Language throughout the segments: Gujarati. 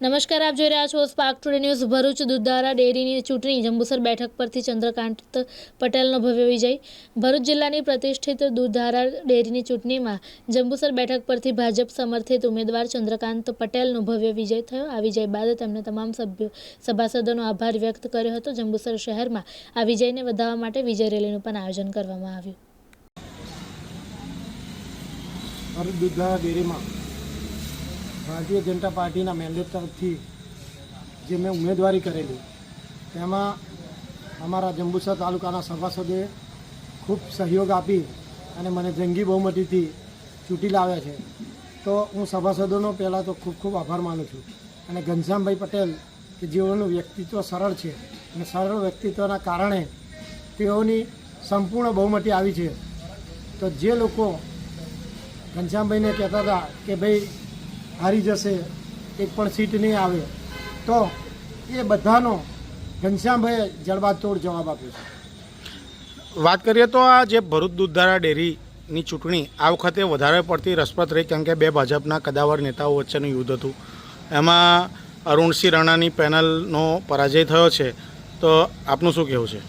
નમસ્કાર, આપ જોઈ રહ્યા છો Spark Today News. Bharuch Dudhara ડેરીની ચૂંટણી, જંબુસર બેઠક પરથી ચંદ્રકાંત પટેલનો ભવ્ય વિજય. ભરૂચ જિલ્લાની પ્રતિષ્ઠિત દુધારા ડેરીની ચૂંટણીમાં જંબુસર બેઠક પરથી ભાજપ સમર્થિત ઉમેદવાર ચંદ્રકાંત પટેલનો ભવ્ય વિજય થયો. આ વિજય બાદ તેમણે તમામ સભ્યો, સભાસદોનો આભાર વ્યક્ત કર્યો હતો. જંબુસર શહેરમાં આ વિજયને વધાવવા માટે વિજય રેલીનું પણ આયોજન કરવામાં આવ્યું. દૂધધારા ડેરીમાં ભારતીય જનતા પાર્ટીના મેન્ડેટ તરફથી જે મેં ઉમેદવારી કરેલી, તેમાં અમારા જંબુસર તાલુકાના સભાસદોએ ખૂબ સહયોગ આપી અને મને જંગી બહુમતીથી ચૂંટી લાવ્યા છે. તો હું સભાસદોનો પહેલાં તો ખૂબ ખૂબ આભાર માનું છું અને ઘનશ્યામભાઈ પટેલ, કે જેઓનું વ્યક્તિત્વ સરળ છે અને સરળ વ્યક્તિત્વના કારણે તેઓની સંપૂર્ણ બહુમતી આવી છે. તો જે લોકો ઘનશ્યામભાઈને કહેતા હતા કે, ભાઈ હારી જશે એક પણ સીટ નહીં આવે. તો એ બધાનો ઘનશ્યામભાઈએ જડબાતોડ જવાબ આપ્યો છે. વાત કરીએ તો આ જે ભરૂચ દૂધધારા ડેરીની ચૂંટણી આ વખતે વધારે પડતી રસપ્રદ રહી કારણ કે બે ભાજપના કદાવર નેતાઓ વચ્ચેનું યુદ્ધ હતું. એમાં અરુણસિંહ રાણાની પેનલનો પરાજય થયો છે. તો આપનું શું કહેવું છે?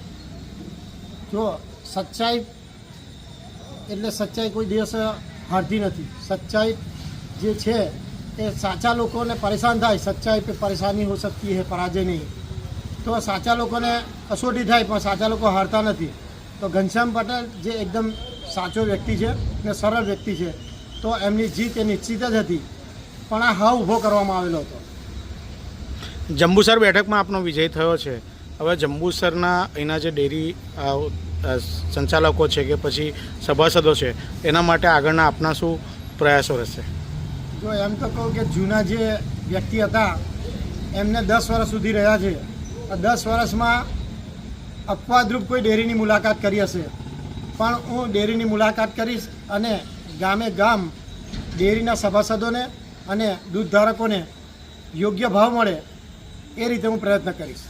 જો સચ્ચાઈ એટલે સચ્ચાઈ કોઈ દિવસ હારતી નથી. સચ્ચાઈ જે છે એ સાચા લોકોને પરેશાન થાય, સચ્ચાઈ પે પરેશાની હો શકતી હે, પરાજય નહીં. તો સાચા લોકોને કસોટી થાય, પણ સાચા લોકો હારતા નથી. તો ઘનશ્યામ પટેલ જે એકદમ સાચો વ્યક્તિ છે ને સરળ વ્યક્તિ છે, તો એમની જીત એ નિશ્ચિત જ હતી. પણ આ હા ઊભો કરવામાં આવેલો હતો. જંબુસર બેઠકમાં આપનો વિજય થયો છે. હવે જંબુસરના અહીંના જે ડેરી સંચાલકો છે કે પછી સભાસદો છે, એના માટે આગળના આપના શું પ્રયાસો રહેશે? જો એમ તો કહું કે જૂના જે વ્યક્તિ હતા, એમને દસ વર્ષ સુધી રહ્યા છે. દસ વર્ષમાં અપવાદરૂપ કોઈ ડેરીની મુલાકાત કરી હશે. પણ હું ડેરીની મુલાકાત કરીશ અને ગામે ગામ ડેરીના સભાસદોને અને દૂધ ધારકોને યોગ્ય ભાવ મળે એ રીતે હું પ્રયત્ન કરીશ.